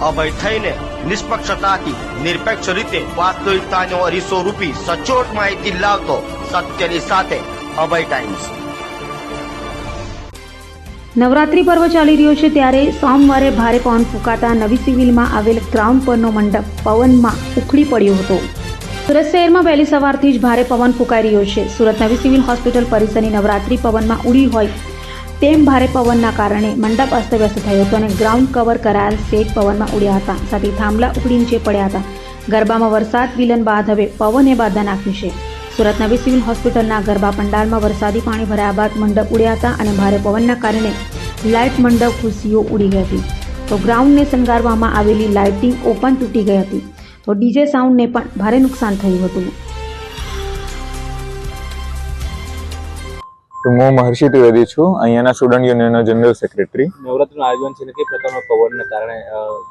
અભય થઈને નિષ્પક્ષતાથી નિરપેક્ષ રીતે વાસ્તવિકતાનો અરીસો રૂપી સચોટ માહિતી લાવતો સત્યની સાથે અભય ટાઈમ્સ. નવરાત્રી પર્વ ચાલી રહ્યો છે ત્યારે સોમવારે ભારે પવન ફૂંકાતા નવી સિવિલમાં આવેલ ગ્રાઉન્ડ પરનો મંડપ પવનમાં ઉખડી પડ્યો હતો. સુરત શહેરમાં વહેલી સવારથી જ ભારે પવન ફૂંકાઈ રહ્યો છે. સુરત નવી સિવિલ હોસ્પિટલ પરિસરની નવરાત્રી પવનમાં ઉડી હોય તેમ ભારે પવનના કારણે મંડપ અસ્તવ્યસ્ત થયો હતો અને ગ્રાઉન્ડ કવર કરાયેલ સ્ટેજ પવનમાં ઉડ્યા હતા. સાથે થાંભલા ઉકળી નીચે પડ્યા હતા. ગરબામાં વરસાદ વિલન બાદ હવે પવને બાધા નાખ્યું છે. સુરત નવી સિવિલ હોસ્પિટલના ગરબા પંડાલમાં વરસાદી પાણી ભરાયા બાદ મંડપ ઉડ્યા હતા અને ભારે પવનના કારણે લાઇટ મંડપ ખુરશીઓ ઉડી ગઈ હતી. તો ગ્રાઉન્ડને શણગારવામાં આવેલી લાઇટિંગ ઓપન તૂટી ગઈ હતી. તો ડીજે સાઉન્ડને પણ ભારે નુકસાન થયું હતું. તો હું મહર્ષિ ત્રિવેદી છું. અહીંયાના સ્ટુડન્ટ યુનિયનનો જનરલ સેક્રેટરી. નવરાત્રીનું આયોજન છે કઈ પ્રકારનો પવનને કારણે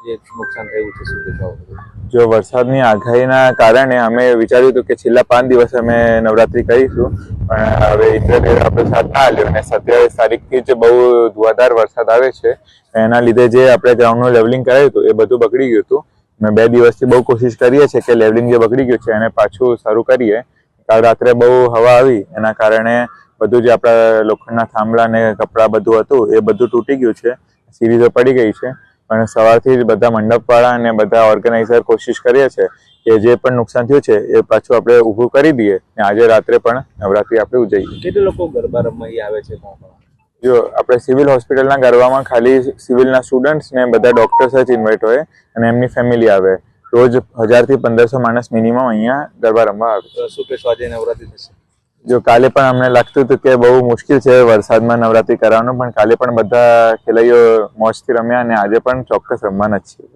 જે નુકસાન થયું છે જો વરસાદની આગાહીના કારણે અમે વિચાર્યું હતું કે છેલ્લા પાંચ દિવસ અમે નવરાત્રી કરીશું પણ હવે ઇન્ટરનેટ આપણે સાથ ના આલ્યો અને સત્યાવીસ તારીખથી જ બહુ ધુવાધાર વરસાદ આવે છે એના લીધે જે આપણે ગ્રાઉન્ડનું લેવલિંગ કરાયું હતું એ બધું બગડી ગયું હતું. મેં બે દિવસથી બહુ કોશિશ કરીએ છીએ કે લેવલિંગ જે બગડી ગયું છે એને પાછું શરૂ કરીએ. કાલ રાત્રે બહુ હવા આવી એના કારણે બધું જે આપણા લોખંડના થાંભલા ને કપડાં બધું હતું એ બધું તૂટી ગયું છે. સિરીઝો પડી ગઈ છે. પણ સવારથી જ બધા મંડપવાળા અને બધા ઓર્ગેનાઇઝર કોશિશ કરીએ છે કે જે પણ નુકસાન થયું છે એ પાછું આપણે ઊભું કરી દઈએ ને આજે રાત્રે પણ નવરાત્રી આપણે ઉજવીએ. કેટલા લોકો ગરબા રમવા આવે છે જો આપણે સિવિલ હોસ્પિટલના ગરબામાં ખાલી સિવિલના સ્ટુડન્ટ્સ ને બધા ડોક્ટર્સ જ ઇન્વાઇટ હોય અને એમની ફેમિલી આવે. રોજ હજારથી પંદરસો માણસ મિનિમમ અહીંયા ગરબા રમવા આવે શું કે આજે નવરાત્રી થશે. જો કાલે પણ અમને લાગતું હતું કે બહુ મુશ્કેલ છે વરસાદમાં નવરાત્રી કરવાનું, પણ કાલે પણ બધા ખેલૈયો મોજથી રમ્યા અને આજે પણ ચોક્કસ રમવાના જ છીએ.